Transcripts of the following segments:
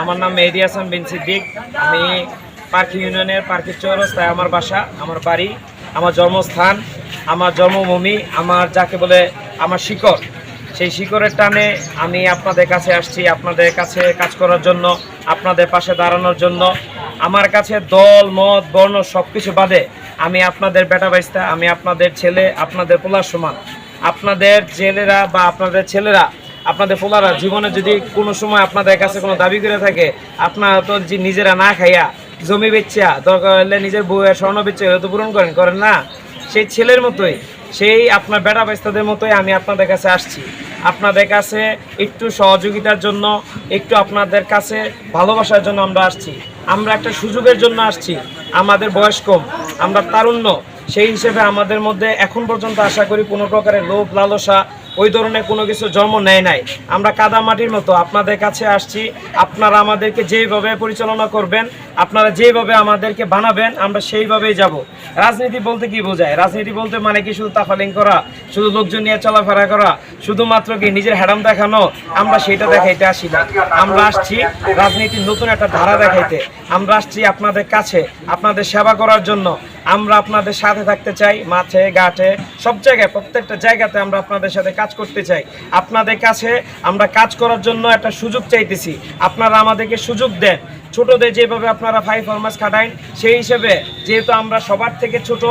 আমার নাম মেহেদি হাসান বিন সিদ্দিক। আমি পার্কি ইউনিয়নের পার্কের চৌরাস্তায় আমার বাসা, আমার বাড়ি, আমার জন্মস্থান, আমার জন্মভূমি, আমার যাকে বলে আমার শিকড়। সেই শিকড়ের টানে আমি আপনাদের কাছে আসছি, আপনাদের কাছে কাজ করার জন্য, আপনাদের পাশে দাঁড়ানোর জন্য। আমার কাছে দল, মত, বর্ণ সব কিছু বাদে আমি আপনাদের বেটা বাইস্তা, আমি আপনাদের ছেলে, আপনাদের পোলার সমান। আপনাদের জেলেরা বা আপনাদের ছেলেরা, আপনাদের পোলারা জীবনে যদি কোনো সময় আপনাদের কাছে কোনো দাবি করে থাকে, আপনারা তো নিজেরা না খাইয়া জমি বেচা দরকার হলে নিজের বউয়ের স্বর্ণ বেচে এগুলো তো পূরণ করেন করেন না? সেই ছেলের মতোই, সেই আপনার বেটা বাইস্তাদের মতোই আমি আপনাদের কাছে আসছি। আপনাদের কাছে একটু সহযোগিতার জন্য, একটু আপনাদের কাছে ভালোবাসার জন্য আমরা আসছি। আমরা একটা সুযোগের জন্য আসছি। আমাদের বয়স কম। আমরা তারুণ্য। সেই হিসেবে আমাদের মধ্যে এখন পর্যন্ত আশা করি কোনো প্রকারের লোভ লালসা ওই ধরনের কোনো কিছু জন্ম নেয় নাই। আমরা কাদা মাটির মতো আপনাদের কাছে আসছি। আপনারা আমাদেরকে যেইভাবে পরিচালনা করবেন, আপনারা যেইভাবে আমাদেরকে বানাবেন, আমরা সেইভাবেই যাব। রাজনীতি বলতে কি বোঝায়? রাজনীতি বলতে মানে কি শুধু তাফালিং করা, শুধু লোকজন নিয়ে চলাফেরা করা, শুধুমাত্র কি নিজের হ্যাডাম দেখানো? আমরা সেটা দেখাইতে আসি না। আমরা আসছি রাজনীতির নতুন একটা ধারা দেখাইতে। আমরা আসছি আপনাদের কাছে, আপনাদের সেবা করার জন্য। আমরা আপনাদের সাথে থাকতে চাই, মাঠে, ঘাটে, সব জায়গায়, প্রত্যেকটা জায়গাতে আমরা আপনাদের সাথে কাজ করতে চাই। আপনাদের কাছে আমরা কাজ করার জন্য একটা সুযোগ চাইতেছি। আপনারা আমাদেরকে সুযোগ দেন। ছোটদের যেভাবে আপনারা ফাইভ ফরমাস খাটাইন, সেই হিসেবে যেহেতু আমরা সবার থেকে ছোট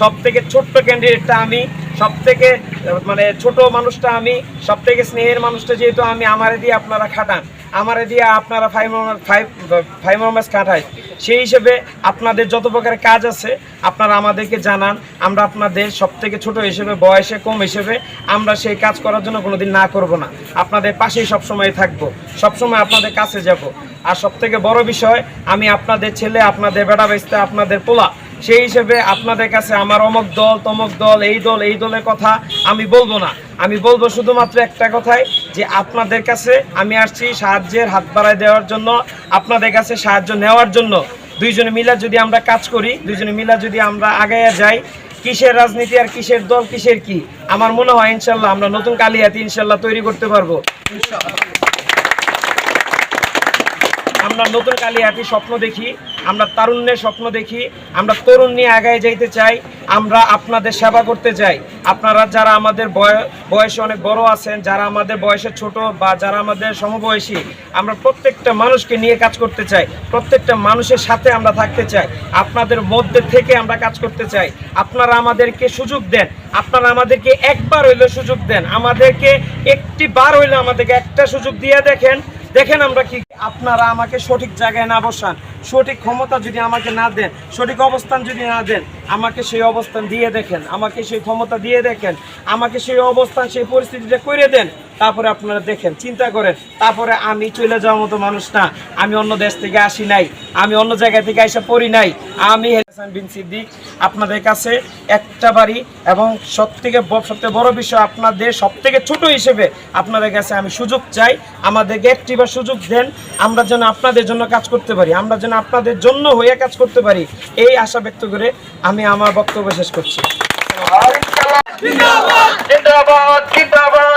সব থেকে ছোট্ট ক্যান্ডিডেটটা আমি সব থেকে মানে ছোট মানুষটা আমি সব থেকে স্নেহের মানুষটা যেহেতু আমি, আমারে দিয়ে আপনারা খাটান। আমারে দিয়ে আপনারা ফরমাস খাটাই সেই হিসেবে আপনাদের যত প্রকারের কাজ আছে, আপনারা আমাদেরকে জানান। আমরা আপনাদের সব থেকে ছোট হিসেবে, বয়সে কম হিসেবে আমরা সেই কাজ করার জন্য কোনোদিন না করব না। আপনাদের পাশেই সবসময় থাকব। সবসময় আপনাদের কাছে যাব। আর সব থেকে বড় বিষয়, আমি আপনাদের ছেলে, আপনাদের বেটা বেচতে আপনাদের পোলা সেই হিসেবে আপনাদের কাছে আমার অমক দল, তমক দল, এই দল, এই দলের কথা আমি বলব না। আমি বলব শুধুমাত্র একটা কথাই, যে আপনাদের কাছে আমি আসছি সাহায্যের হাত বাড়ায় দেওয়ার জন্য, আপনাদের কাছে সাহায্য নেওয়ার জন্য। দুইজনে মিলা যদি আমরা কাজ করি, দুইজনে মিলা যদি আমরা আগাইয়া যাই, কিসের রাজনীতি আর কিসের দল, কিসের কি? আমার মনে হয় ইনশাল্লাহ আমরা নতুন কালিয়াতি ইনশাল্লাহ তৈরি করতে পারব। আমরা নতুন কালিয়াতি স্বপ্ন দেখি আমরা তারুণ্যের স্বপ্ন দেখি, আমরা তরুণ নিয়ে আগায় যাইতে চাই, আমরা আপনাদের সেবা করতে চাই। আপনারা যারা আমাদের বয়- বয়সে অনেক বড় আছেন, যারা আমাদের বয়সে ছোট বা যারা আমাদের সমবয়সী, আমরা প্রত্যেকটা মানুষকে নিয়ে কাজ করতে চাই, প্রত্যেকটা মানুষের সাথে আমরা থাকতে চাই, আপনাদের মধ্যে থেকে আমরা কাজ করতে চাই। আপনারা আমাদেরকে সুযোগ দেন, আপনারা আমাদেরকে একবার হইলে সুযোগ দেন, আমাদেরকে একটি বার হইলে আমাদেরকে একটা সুযোগ দিয়ে দেখেন দেখেন আমরা কি আপনারা আমাকে সঠিক জায়গায় না বসান, সঠিক ক্ষমতা যদি আমাকে না দেন, সঠিক অবস্থান যদি না দেন, আমাকে সেই অবস্থান দিয়ে দেখেন, আমাকে সেই ক্ষমতা দিয়ে দেখেন, আমাকে সেই অবস্থান, সেই পরিস্থিতিটা করে দেন। তারপরে আপনারা দেখেন, চিন্তা করেন, তারপরে আমি চলে যাওয়ার মতো মানুষ না। আমি অন্য দেশ থেকে আসি নাই, আমি অন্য জায়গা থেকে এসে পড়ি নাই। আমি বিন সিদ্দিক, আপনাদের কাছে একটা বাড়ি এবং সব থেকে সবথেকে বড় বিষয় আপনাদের সব থেকে ছোট হিসেবে আপনাদের কাছে আমি সুযোগ চাই। আমাদেরকে একটি বা সুযোগ দেন, আমরা যেন আপনাদের জন্য কাজ করতে পারি, আমরা যেন আপনাদের জন্য হয়ে কাজ করতে পারি। এই আশা ব্যক্ত করে আমি আমার বক্তব্য শেষ করছি। জিন্দাবাদ জিন্দাবাদ।